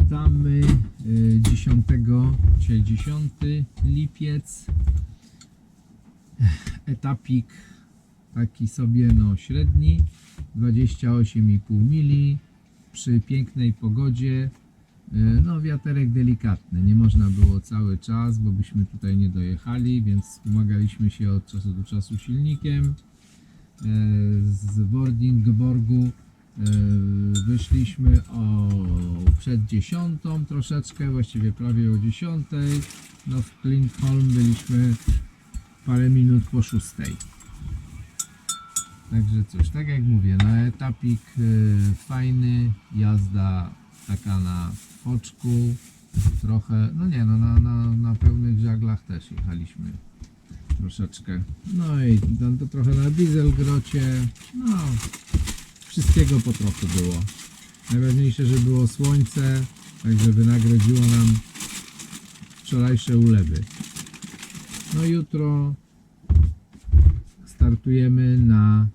Witamy y, 10, dzisiaj 10 lipiec. Etapik taki sobie no średni 28,5 mili przy pięknej pogodzie. Y, No wiaterek delikatny, nie można było cały czas, bo byśmy tutaj nie dojechali, więc wspomagaliśmy się od czasu do czasu silnikiem. E, Z Wordingborgu e, wyszliśmy o przed dziesiątą troszeczkę, właściwie prawie o dziesiątej. No w Klintholm byliśmy parę minut po szóstej. Także cóż, tak jak mówię, na etapik e, fajny, jazda taka na oczku, trochę, no nie no, na, na, na pełnych żaglach też jechaliśmy troszeczkę. No i tam to trochę na dieselgrocie, no wszystkiego po trochu było. Najważniejsze, że było słońce, także wynagrodziło nam wczorajsze ulewy. No jutro startujemy na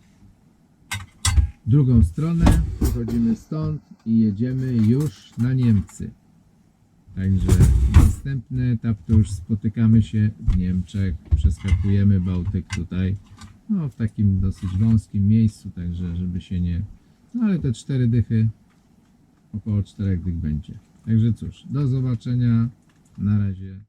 drugą stronę. Wychodzimy stąd i jedziemy już na Niemcy. Także następny etap to już spotykamy się w Niemczech. Przeskakujemy Bałtyk tutaj. No, w takim dosyć wąskim miejscu, także żeby się nie. No ale te cztery dychy, około czterech dych będzie. Także cóż, do zobaczenia. Na razie.